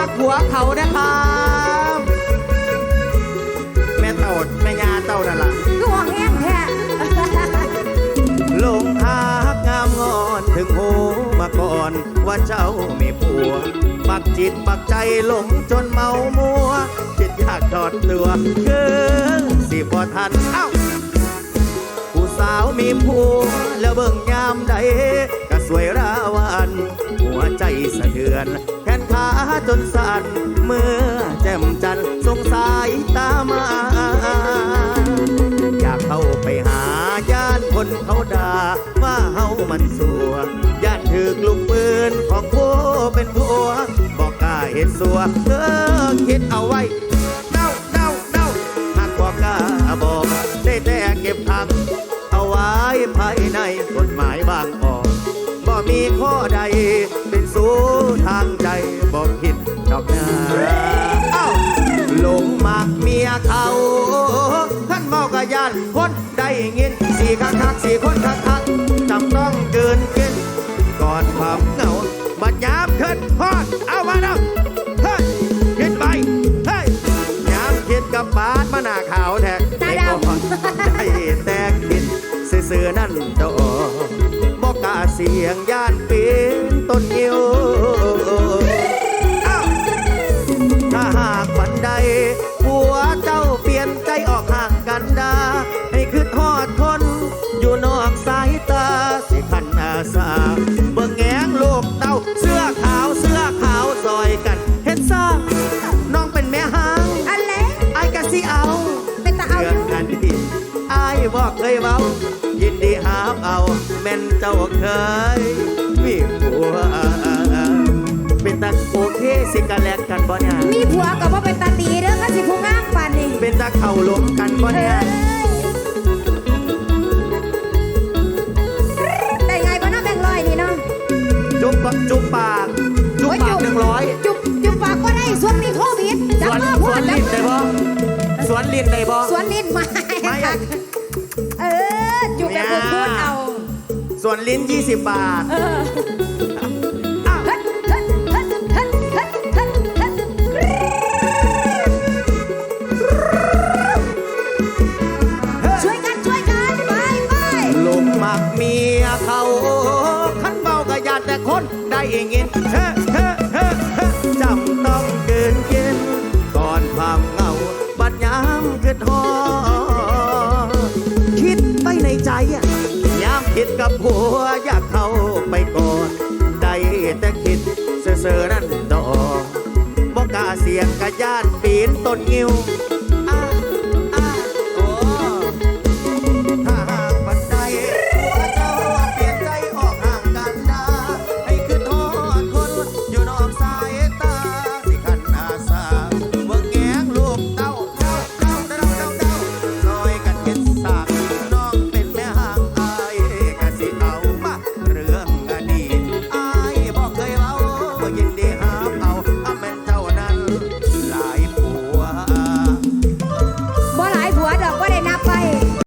หักหัวเขาได้ครับ แม่เต่าแม่ยาเต่านั่นล่ะดวงแห้งแท้ลงหักงามงอนถึงโหมาก่อนว่าเจ้าไม่ผัว ปักจิตปักใจหลงจนเมามัว จิตอยากดอดตัวคือสิบอทันเอ้าผู้สาวมีผัวแล้วเบิ่งยามใดก็สวยราวัน หัวใจสะเทือน จนสั่นเมื่อแจ่มจันทร์สงสายตามา อยากเข้าไปหาย่านคนเขาด่าว่าเฮามันสัวย่านถือลูกปืนของผัวเป็นผัวบอกกล้าเห็นสัวเออคิดเอาไว้เดาเดาเดาหากบอกกล้าบอกได้แต่เก็บทำเอาไว้ภายในกฎหมายบางออกบ่มีข้อใด เมียเขาท่านเมากะยานคนได้เงินสี่คักคักสี่คนคักคักจำต้องเกินกินก่อนความเหงาบัดยามขึ้นฮอดเอามาดำเฮ้ยขึ้นไปเฮ้ยยามคิดกับบาดมาหน้าขาวแท้ตาดำไอ้ก่อนใจแตกคิดซื่อๆนั่นดอกบอกกล้าเสียงย่านเป็ เคยเว้า ยินดีหาบเอาแม่นเจ้าเคย มีผัว เป็นตาโอเคสิกันแลกกันบ่เนี่ยมีผัวกับว่าเป็นตาตีเด้อก็สิผู้งามปานนี่เป็นตาเข่าล้มกันบ่เอ้เนี่ยยได้ไงบ่เน้องแบงค์ร้อยนี่เนาะจุ๊บก็จุ๊บปาก จุ๊บปากหนึ่งร้อยจุบจุบปากก็ได้ส่วนมีโควิดสจับวนมือสพูวดนจัลิ้บนได้บ่สวนลิ้นได้บ่สวนลิ้นไม้ไม้อะ เออ จุบแบบพูดพูดเอาสวนลิ้น 20 บาท เออ กับหัวอยากเข้าไปกอดได้แต่คิดเซ่อๆนั่นดอกบอกกาเสียงกะยานปีนต้นงิ้ว